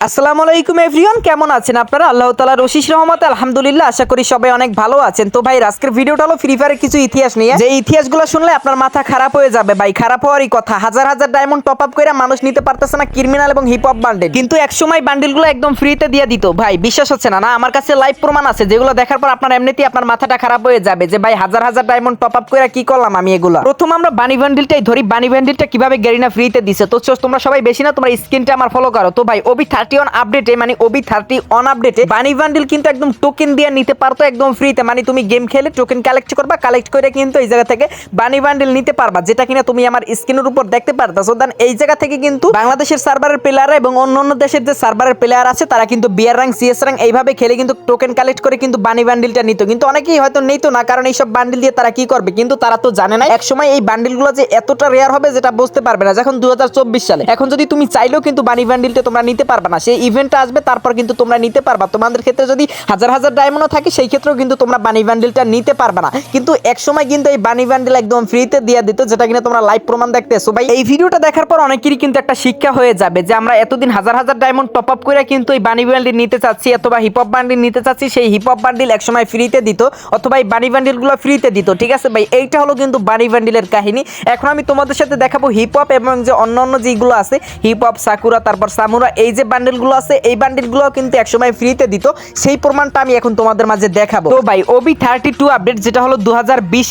আসসালামু আলাইকুম এভরিওয়ান, কেমন আছেন আপনারা? আল্লাহ তালা রশিস রহমত, আলহামদুলিল্লাহ, আশা করি সবাই অনেক ভালো আছেন। তো ভাই, আজকের ভিডিওটা হলো ফ্রি ফায়ারের কিছু ইতিহাস নিয়ে। যে ইতিহাসগুলো শুনলে আপনার মাথা খারাপ হয়ে যাবে ভাই, খারাপ হওয়ারই কথা। হাজার হাজার ডায়মন্ড টপ আপ করে মানুষ নিতে পারতেছে না ক্রিমিনাল এবং হিপ হপ বান্ডেল কিন্তু একসময় বান্ডেলগুলো একদম ফ্রিতে দিয়ে দিত। ভাই, বিশ্বাস হচ্ছে না না? আমার কাছে লাইভ প্রমাণ আছে, যেগুলো দেখার পর আপনার এমনিতেই আপনার মাথাটা খারাপ হয়ে যাবে যে, ভাই, হাজার হাজার ডায়মন্ড টপ আপ করে কি করলাম আমি এগুলো? প্রথম আমরা বানি বান্ডিলটাই ধরি। বানি বান্ডিলটা কীভাবে গেরিনা ফ্রিতে দিছে? তো তোমরা সবাই বেশি না, তোমার স্ক্রিনটা আমার ফলো করো। তো ভাই ওবি থার্টি ওয়ান আপডেটে মানে ওবি থার্টি অন আপডেটে বানি বান্ডিল কিন্তু একদম টোকেন দিয়ে নিতে পারতো একদম ফ্রিতে মানে তুমি গেম খেলে টোকেন কালেক্ট করবা কালেক্ট করে কিন্তু এই জায়গা থেকে বানি বান্ডিল নিতে পারবা, যেটা কিনা তুমি আমার স্ক্রিনের উপর দেখতে দেন এই জায়গা থেকে কিন্তু বাংলাদেশের সার্ভারের প্লেয়ার এবং অন্য অন্য দেশের যে সার্ভারের প্লেয়ার আছে, তারা কিন্তু বিয়ার র্যাঙ্ক সিএস র্যাঙ্ক এইভাবে খেলে কিন্তু টোকেন কালেক্ট করে কিন্তু বানি বান্ডিলটা নিত। কিন্তু অনেকেই হয়তো নিত না, কারণ এইসব বান্ডিল দিয়ে তারা কি করবে? কিন্তু তারা তো জানে না একসময় এই বান্ডিলগুলো যে এতটা রেয়ার হবে, যেটা বুঝতে পারবে না। যখন দু হাজার চব্বিশ সালে, এখন যদি তুমি চাইলেও কিন্তু বানি বান্ডিলটা তোমরা নিতে পারবে না। সেই ইভেন্টটা আসবে, তারপর কিন্তু তোমরা নিতে পারবা। তোমাদের ক্ষেত্রে যদি হাজার হাজার ডায়মন্ডও থাকে, সেই ক্ষেত্রেও কিন্তু তোমরা বানি বান্ডিলটা নিতে পারবে না। কিন্তু একসময় কিন্তু এই বানি বান্ডিল একদম ফ্রিতে দিয়ে দিত, যেটা কিনা তোমরা লাইভ প্রমাণ দেখতেছো ভাই, এই ভিডিওটা দেখার পর অনেকেরই কিন্তু একটা শিক্ষা হয়ে যাবে যে আমরা এতদিন হাজার হাজার ডায়মন্ড টপ আপ করে কিন্তু এই বানি বান্ডিল নিতে চাচ্ছি, অথবা হিপ হপ বান্ডিল নিতে চাচ্ছি, সেই হিপ হপ বান্ডিল একসময় ফ্রিতে দিত, অথবা এই বানি বান্ডিলগুলো ফ্রিতে দিত, ঠিক আছে? ভাই, এইটা হলো কিন্তু বানি বান্ডিলের কাহিনী। এখন আমি তোমাদের সাথে দেখাবো হিপ হপ এবং যে অন্য অন্য যেগুলো আছে হিপ হপ সাকুরা তারপর সামুরা এই যে বান্ডিলগুলো আছে এই বান্ডিলগুলো কিন্তু একসময় ফ্রিতে দিত। সেই প্রমাণটা আমি এখন তোমাদের মাঝে দেখাবো। তো ভাই ওবি থার্টি টু আপডেট যেটা হলো দু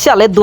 সালে দু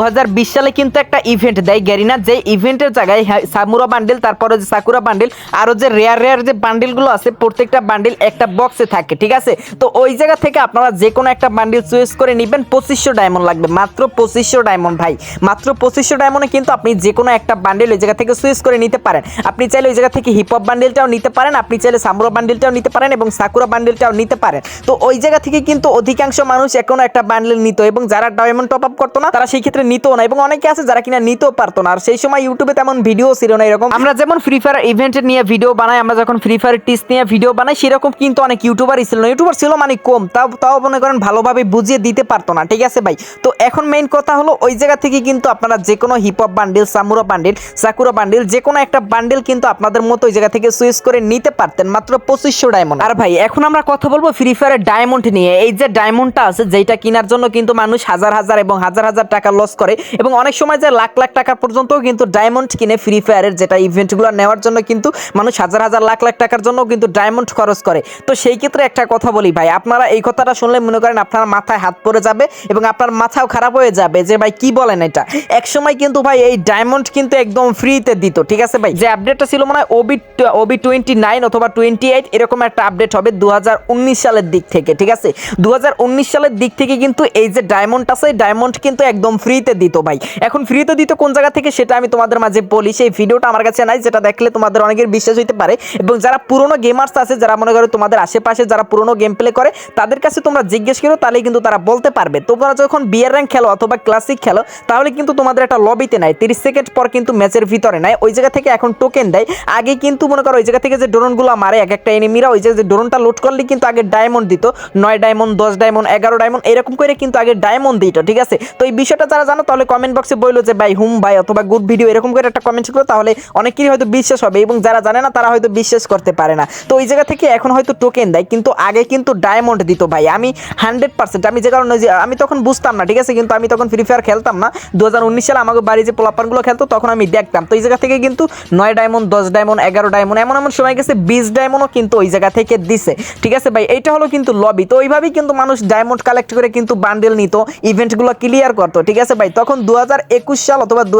সালে কিন্তু একটা ইভেন্ট দেয় গ্যারিনা যে ইভেন্টের জায়গায় হ্যাঁ, সামুরা বান্ডিল তারপরে যে সাকুরা বান্ডিল আরও যে রেয়ার রেয়ার যে বান্ডিলগুলো আছে প্রত্যেকটা বান্ডিল একটা বক্সে থাকে ঠিক আছে? তো ওই জায়গা থেকে আপনারা যে কোনো একটা বান্ডিল চয়েস করে নেবেন পঁচিশশো ডায়মন্ড লাগবে মাত্র পঁচিশশো ডায়মন্ড ভাই। মাত্র পঁচিশশো ডায়মন্ডে কিন্তু আপনি যে কোনো একটা বান্ডিল ওই জায়গা থেকে চয়েস করে নিতে পারেন। আপনি চাইলে ওই জায়গা থেকে হিপ হপ বান্ডিলটাও নিতে পারেন আপনি চাইলে সামুরা বান্ডিলটাও নিতে পারেন এবং সাকুরা বান্ডিলটাও নিতে পারেন। তো ওই জায়গা থেকে কিন্তু অধিকাংশ মানুষ এখনও একটা বান্ডিল নিত এবং যারা ডায়মন্ড টপ আপ করতো না, তারা সেই ক্ষেত্রে নিত না এবং অনেকে আছে যারা কিনা নিতেও পারতো না। আর সেই সময় ইউটিউবে তেমন ভিডিও ছিল না এরকম। আমরা যেমন ফ্রি ফায়ার ইভেন্ট নিয়ে ভিডিও বানাই, আমরা যখন ফ্রি ফায়ার টিস নিয়ে ভিডিও বানাই, সেরকম কিন্তু অনেক ইউটিউবারই ছিল না। ইউটিউবার ছিল মানে কম, তাও তাও মনে করেন ভালোভাবে বুঝিয়ে দিতে পারতো না। ঠিক আছে ভাই? তো এখন মেইন কথা হলো, ওই জায়গা থেকে কিন্তু আপনারা যে কোনো hip hop bundle, samurai bundle, Sakura bundle যে কোনো একটা বান্ডিল কিন্তু আপনাদের মতো ওই জায়গা থেকে সুইচ করে নিতে পারতেন। মাত্র পঁচিশশো ডায়মন্ড আর ভাই, এখন আমরা কথা বলব ফ্রি ফায়ারের ডায়মন্ড নিয়ে। এই যে ডায়মন্ডটা আছে, যেটা কেনার জন্য কিন্তু মানুষ হাজার হাজার এবং হাজার হাজার টাকা লস করে এবং অনেক সময় যে লাখ লাখ টাকা পর্যন্ত কিন্তু ডায়মন্ড কিনে ফ্রি ফায়ারের যেটা ইভেন্টগুলো নেওয়ার জন্য কিন্তু মানুষ হাজার হাজার লাখ লাখ টাকার জন্য কিন্তু ডায়মন্ড খরচ করে। তো সেই ক্ষেত্রে একটা কথা বলি ভাই, আপনারা এই কথাটা শুনলে মনে করেন আপনার মাথায় হাত পড়ে যাবে এবং আপনার মাথাও খারাপ হয়ে যাবে যে ভাই কি বলেন এটা? এক সময় কিন্তু ভাই এই ডায়মন্ড কিন্তু একদম ফ্রিতে দিত, ঠিক আছে ভাই? যে আপডেটটা ছিল মনে হয় ওবি ওবি টোয়েন্টি নাইন অথবা টোয়েন্টি এইট এরকম একটা আপডেট হবে দু হাজার উনিশ সালের দিক থেকে, ঠিক আছে? দুহাজার উনিশ সালের দিক থেকে কিন্তু এই যে ডায়মন্ড আছে ডায়মন্ড কিন্তু একদম ফ্রিতে দিত ভাই। এখন ফ্রিতে দিত কোন জায়গা থেকে সেটা আমি তোমাদের মাঝে বলি। সেই ভিডিওটা আমার কাছে নাই, যেটা দেখলে তোমাদের অনেকের বিশ্বাস হইতে পারে। এবং যারা পুরনো গেমার্স আছে, যারা মনে করো তোমাদের আশেপাশে যারা পুরনো গেম প্লে করে, তাদের কাছে তোমরা জিজ্ঞেস করো তাহলে কিন্তু তারা বলতে পারবে। তোমরা যখন বিয়ার র্যাঙ্ক খেলো অথবা ক্লাসিক খেলো, তাহলে কিন্তু তোমাদের একটা লবিতে নাই। তিরিশ সেকেন্ড পর কিন্তু ম্যাচের ভিতরে নাই। ওই জায়গা থেকে এখন টোকেন দেয়। আগে কিন্তু মনে করো ওই জায়গা থেকে যে ড্রোনগুলো মারে, এক একটা এনিমিরা ওই যে ড্রোনটা লোড করলে কিন্তু আগে ডায়মন্ড দিত। নয় ডায়মন্ড দশ ডায়মন্ড এগারো ডায়মন্ড এরকম করে কিন্তু আগে ডায়মন্ড দিত, ঠিক আছে? তো এই বিষয়টা যারা জানো, তাহলে কমেন্ট বক্সে বলল যে, ভাই, হুম, ভাই, অথবা গুড ভিডিও এরকম করে একটা কমেন্ট করো তাহলে অনেকেরই হয়তো বিশ্বাস হবে এবং যারা জানে না, তারা হয়তো বিশ্বাস করতে পারে না। তো ওই জায়গা থেকে এখন হয়তো টোকেন দেয়, কিন্তু আগে কিন্তু ডায়মন্ড দিত, ভাই। আমি হান্ড্রেড পার্সেন্ট আমি যে কারণে যে, আমি তখন বুঝতাম না, ঠিক আছে? কিন্তু আমি তখন ফ্রি ফায়ার খেলতাম না। দু হাজার উনিশ সালে আমাকে বাড়ি যে পোলাপানগুলো খেলতো, তখন আমি দেখতাম। তো এই জায়গা থেকে কিন্তু নয় ডায়মন্ড দশ ডায়মন্ড এগারো ডায়মন্ড এমন এমন সময় গেছে, বিশ ডায়মন্ডও কিন্তু ওই জায়গা থেকে দিছে। ঠিক আছে ভাই? এইটা হলো কিন্তু লবি তো ওইভাবেই কিন্তু মানুষ ডায়মন্ড কালেক্ট করে কিন্তু বান্ডেল নিত ইভেন্টগুলো ক্লিয়ার করতো, ঠিক আছে ভাই? তখন দু সাল অথবা দু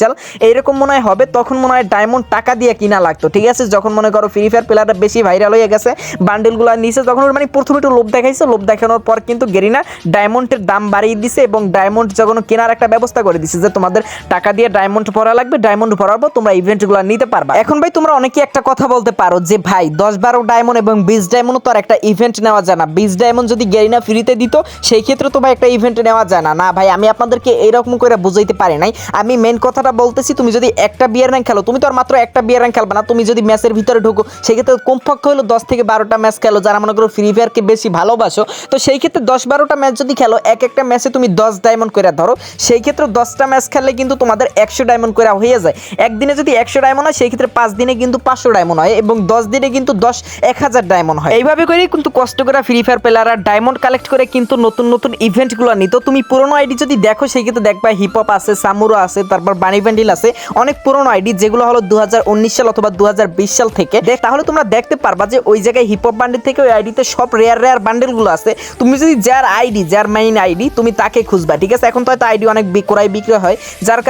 সাল এইরকম মনে হয় হবে, তখন মনে হয় ডায়মন্ড টাকা দিয়ে কিনা লাগতো, ঠিক আছে? যখন মনে করো ফ্রি ফায়ার প্লেয়ারটা বেশি ভাইরাল হয়ে গেছে বান্ডেলগুলো নিচে তখন মানে প্রথমে একটু লোভ দেখাইছে, লোভ দেখানোর পর কিন্তু গেরিনা ডায়মন্ডের দাম বাড়িয়ে দিছে এবং ডায়মন্ড যখন কেনার একটা ব্যবস্থা করে দিছে যে তোমাদের টাকা দিয়ে ডায়মন্ড ভরা লাগবে ডায়মন্ড ভরার পর তোমরা ইভেন্টগুলো নিতে পারবা। এখন ভাই তোমরা অনেকে একটা কথা বলতে পারো যে, ভাই দশ বারো ডায়মন্ড এবং বিশ ডায়মন্ড তো আর একটা ইভেন্ট নেওয়া যায় না। বিশ ডায়মন্ড যদি গেরিনা ফ্রিতে দিত, সেই ক্ষেত্রে তো ভাই একটা ইভেন্ট নেওয়া যায় না। না ভাই, আমি আপনাদেরকে এইরকম করে বুঝাইতে পারি নাই। আমি মেন কথাটা বলতেছি, তুমি যদি একটা বিয়ার র্যাঙ্ক খেলো, তুমি তো আর মাত্র একটা বিয়ার র্যাঙ্ক খেলবে না। তুমি যদি ম্যাচের ভিতরে ঢুকো সেক্ষেত্রে কমপক্ষে হলো দশ থেকে বারোটা ম্যাচ খেলো, যারা মনে করো ফ্রি ফায়ারকে বেশি ভালোবাসো। তো সেই ক্ষেত্রে দশ বারোটা ম্যাচ যদি খেলো, এক একটা ম্যাচে তুমি দশ ডায়মন্ড করে ধরো। সেই ক্ষেত্রে দশটা ম্যাচ খেললে কিন্তু তোমাদের একশো ডায়মন্ড করে হয়ে যায়। একদিনে যদি একশো ডায়মন্ড হয়, সেই ক্ষেত্রে পাঁচ দিনে কিন্তু পাঁচশো ডায়মন্ড হয় এবং দশ দিনে কিন্তু কিন্তু দশ, এক হাজার ডায়মন্ড হয়। এইভাবে করে কিন্তু কষ্ট করে ফ্রি ফায়ার প্লেয়াররা ডায়মন্ড কালেক্ট করে কিন্তু নতুন নতুন ইভেন্টগুলো নিত তুমি পুরোনো আইডি যদি দেখো, সেই ক্ষেত্রে দেখবা হিপ হপ আছে সামুরো আছে, তারপর বানি ব্যান্ডিল আছে, অনেক পুরোনো আইডি যেগুলো হলো দু হাজার উনিশ সাল অথবা দু হাজার বিশ সাল থেকে। তাহলে তোমরা দেখতে পারবা যে ওই জায়গায় হিপ হপ বান্ডিল থেকে ওই আইডিতে সব রেয়ার রেয়ার বান্ডেলগুলো আছে। তুমি যদি যার আইডি যার মেইন আইডি তুমি তাকে খুঁজবা, ঠিক আছে? এখন তো হয়তো আইডি অনেক বিক- ক্রয় বিক্রয় হয়। যার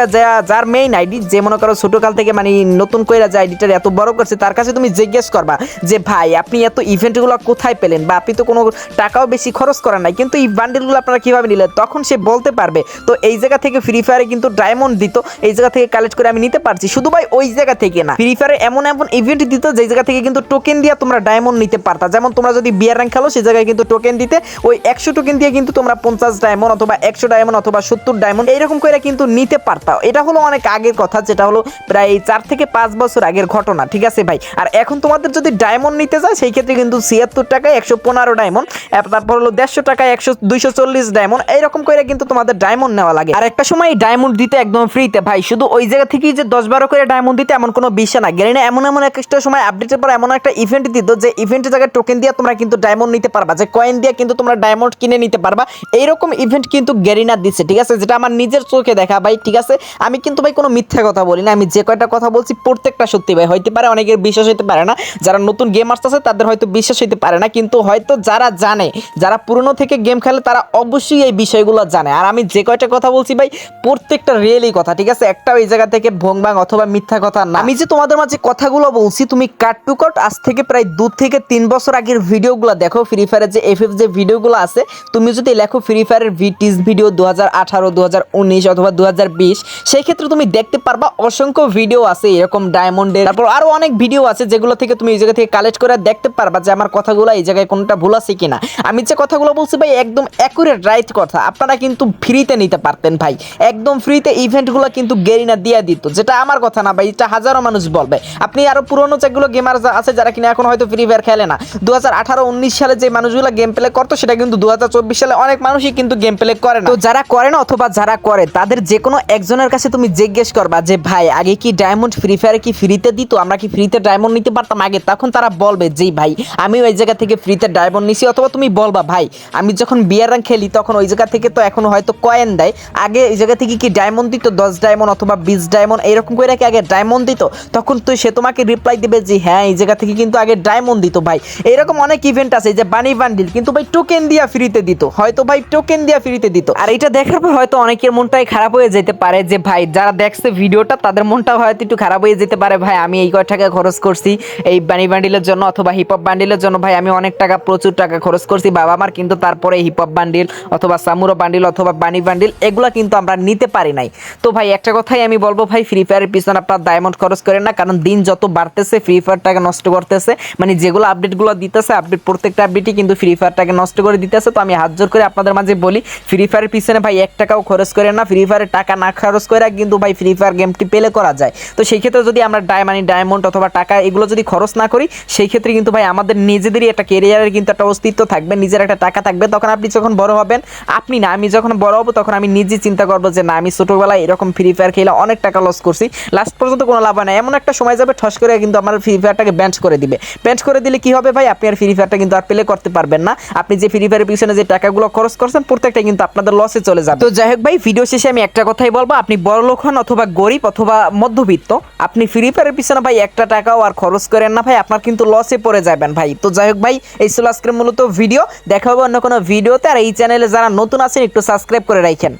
যার মেইন আইডি যে মনে করো ছোটকাল থেকে মানে নতুন কইরা যে আইডিটার এত বড় করছে, তার কাছে তুমি জিজ্ঞেস করবা যে ভাই, আপনি এত ইভেন্টগুলো কোথায় পেলেন বা আপনি তো কোনো টাকাও বেশি খরচ করেন নাই, কিন্তু এই বান্ডেলগুলো আপনারা কীভাবে নিলেন? তখন সে বলতে পারবে, তো এই জায়গা থেকে ফ্রি ফায়ারে কিন্তু ডায়মন্ড দিত, এই জায়গা থেকে কালেক্ট করে আমি নিতে পারছি। শুধু ভাই ওই জায়গা থেকে না ফ্রি ফায়ারে এমন এমন ইভেন্ট দিত, যেই জায়গা থেকে কিন্তু টোকেন দিয়ে তোমরা ডায়মন্ড নিতে পারতা। যেমন তোমরা যদি বিয়ার র্যাঙ্ক খেলো, সেই জায়গায় কিন্তু টোকেন দিতে, ওই একশো টোকেন দিয়ে কিন্তু তোমরা পঞ্চাশ ডায়মন্ড অথবা একশো ডায়মন্ড অথবা সত্তর ডায়মন্ড এইরকম করে কিন্তু নিতে পারতা এটা হলো অনেক আগের কথা, যেটা হলো প্রায় চার থেকে পাঁচ বছর আগের ঘটনা, ঠিক আছে ভাই? আর এখন তোমাদের যদি ডায়মন্ড নিতে যায় সেই ক্ষেত্রে কিন্তু ছিয়াত্তর টাকায় একশো পনেরো ডায়মন্ড তারপর হলো দেড়শো টাকায় একশো দুইশো চল্লিশ ডায়মন্ড এইরকম করে কিন্তু তোমাদের ডায়মন্ড নেওয়া লাগে। আর একটা সময় ডায়মন্ড দিতে একদম ফ্রিতে ভাই, শুধু ওই জায়গা থেকেই যে দশ বারো করে ডায়মন্ড দিতে এমন কোনো বিষয় না। গেলে না এমন এমন একটা সময় আপডেটের পর এমন একটা ইভেন্ট দিত যে ইভেন্টের জায়গায় টোকেন দিয়ে তোমরা কিন্তু ডায়মন্ড নিতে পারবা, যে কয়েন দিয়ে কিন্তু তোমরা ডায়মন্ড কিনে নিতে পারবা। এইরকম ইভেন্ট কিন্তু গেরিনা দিচ্ছে ঠিক আছে? যেটা আমার নিজের চোখে দেখা, ভাই, ঠিক আছে? আমি কিন্তু, ভাই, কোনো মিথ্যা কথা বলি না, আমি যে কয়টা কথা বলছি প্রত্যেকটা সত্যি, ভাই, হইতে পারে, অনেকের বিশ্বাস হইতে পারে না, যারা নতুন গেম আসতেছে, তাদের হয়তো বিশ্বাস হইতে পারে না, কিন্তু হয়তো যারা জানে, যারা পুরনো থেকে গেম খেলে, তারা অবশ্যই এই বিষয়গুলো জানে। আর আমি যে কয়টা কথা বলছি ভাই, প্রত্যেকটা রিয়েলি কথা, ঠিক আছে? একটা ওই জায়গা থেকে ভোংবাং অথবা মিথ্যা কথা না। আমি যে তোমাদের মাঝে কথাগুলো বলছি, তুমি কাট টু কাট আজ থেকে প্রায় দু থেকে তিন বছর আগের ভিডিওগুলো দেখো ফ্রি ফায়ারের যে এফ এফ যে ভিডিওগুলো আছে, তুমি যদি লেখো ফ্রি ফায়ারের ভিটিস ভিডিও দু হাজার আঠারো দু হাজার উনিশ অথবা দু হাজার বিশ, সেই ক্ষেত্রে তুমি দেখতে পারবা অসংখ্য ভিডিও আছে, এরকম ডায়মন্ডের তারপর আরও অনেক ভিডিও আছে, যেগুলো থেকে তুমি এই থেকে কালেক্ট করে দেখতে পারবা যে আমার কথাগুলো এই জায়গায় কোনটা ভুল আছে কিনা। আমি যে কথাগুলো বলছি ভাই, একদম অ্যাকুরেট রাইট কথা। আপনারা কিন্তু ফ্রিতে নিতে পারতেন ভাই। একদম ফ্রিতে ইভেন্টগুলো কিন্তু গেরিনা দিয়ে দিত। যেটা আমার কথা না ভাই, এটা হাজারো মানুষ বলবে। আপনি আরও পুরনো যেগুলো গেমার আছে, যারা কিনা এখন হয়তো ফ্রি ফায়ার খেলে না দু হাজার আঠারো, উনিশ সালে যে মানুষগুলো গেম প্লে করতো, সেটা কিন্তু দু হাজার চব্বিশ সালে অনেক মানুষই কিন্তু গেম প্লে করে না। তো যারা করে না অথবা যারা করে, তাদের যে কোনো একজনের কাছে তুমি জিজ্ঞেস করবা যে, ভাই, আগে কি ডায়মন্ড ফ্রি ফায়ারে কি ফ্রিতে দিত? আমরা কি ফ্রিতে ডায়মন্ড নিতে পারতাম আগে? তখন তারা বলবে যে ভাই আমি ওই জায়গা থেকে ফ্রিতে ডায়মন্ড নিছি অথবা তুমি বলবা, ভাই, আমি যখন বিয়ার রাং খেলি তখন ওই জায়গা থেকে তো এখন হয়তো কয়েন দেয়। আগে এই জায়গা থেকে কি ডায়মন্ড দিত? দশ ডায়মন্ড অথবা বিশ ডায়মন্ড এইরকম করে কি আগে ডায়মন্ড দিত? তখন তো সে তোমাকে রিপ্লাই দেবে যে হ্যাঁ এই জায়গা থেকে কিন্তু আগে ডায়মন্ড দিত ভাই। এরকম অনেক ইভেন্ট আছে যে বানি বান্ডিল কিন্তু ভাই টোকেন দিয়া ফ্রিতে দিত। হয়তো ভাই টোকেন দিয়া ফ্রিতে দিত। আর এটা দেখার পর হয়তো অনেকের মনটাই খারাপ হয়ে যেতে পারে যে, ভাই, যারা দেখছে ভিডিওটা তাদের মনটা হয়তো একটু খারাপ হয়ে যেতে পারে। ভাই, আমি এই কয় টাকা খরচ করছি, এই বানি বান্ডিলের জন্য অথবা হিপ হপ বান্ডিলের জন্য, ভাই, আমি অনেক টাকা, প্রচুর টাকা খরচ করছি, বাবা আমার, কিন্তু তারপরে হিপ হপ বান্ডিল অথবা সামুরো বান্ডিল অথবা বানি বান্ডিল এগুলো কিন্তু আমরা নিতে পারি নাই। তো ভাই, একটা কথাই আমি বলব, ভাই ফ্রি ফায়ারের পিছনে আপনার ডায়মন্ড খরচ করেন না, কারণ দিন যত বাড়তেছে ফ্রি ফায়ারটাকে নষ্ট করতেছে মানে যেগুলো আপডেটগুলো দিতেছে আপডেট প্রত্যেকটা আপডেটই কিন্তু ফ্রি ফায়ারটাকে নষ্ট করে দিতেছে। তো আমি হাত জোর করে আপনাদের মাঝে বলি ফ্রি ফায়ারের পিছনে, ভাই, এক টাকাও খরচ করেন না ফ্রি ফায়ারের টাকা না খরচ করে কিন্তু, ভাই ফ্রি ফায়ার গেমটি পেলে করা যায়। তো সেই ক্ষেত্রে যদি আমরা ডায় মানে ডায়মন্ড অথবা টাকা, এগুলো যদি খরচ না করি, সেই ক্ষেত্রে কিন্তু ভাই আমাদের নিজেদেরই একটা কেরিয়ারের কিন্তু একটা অস্তিত্ব থাকবে, নিজের একটা টাকা থাকবে। তখন আপনি যখন বড় হবেন, আপনি না, আমি যখন বড় হব, তখন আমি নিজে চিন্তা করব যে, না, আমি ছোটোবেলায় এরকম ফ্রি ফায়ার খেলে অনেক টাকা লস করছি। লাস্ট পর্যন্ত কোনো লাভ হয় না। এমন একটা সময় যাবে, ঠস করে কিন্তু আমার ফ্রি ফায়ারটাকে ব্যান্ড করে দিবে। ব্যান্ড করে দিলে কি হবে ভাই? আপনি আর ফ্রি ফায়ারটা কিন্তু আর প্লে করতে পারবেন না। আপনি যে ফ্রি ফায়ারের পিছনে যে টাকাগুলো খরচ করছেন, প্রত্যেকটা কিন্তু আপনাদের লসে চলে যাবে। তো যাই হোক ভাই ভিডিও শেষে আমি একটা কথাই বলব। আপনি বড় লোক হন অথবা গরিব অথবা মধ্যবিত্ত, আপনি ফ্রি ফায়ারের পিছনে ভাই একটা টাকাও আর খরচ করেন না ভাই। আপনার কিন্তু লসে পড়ে যাবেন ভাই। তো যাই হোক ভাই, এই ছিল আজকের মূলত ভিডিও দেখা হবে অন্য কোনো ভিডিওতে আর এই চ্যানেলে যারা নতুন আছেন, একটু সাবস্ক্রাইব করে রাখেন।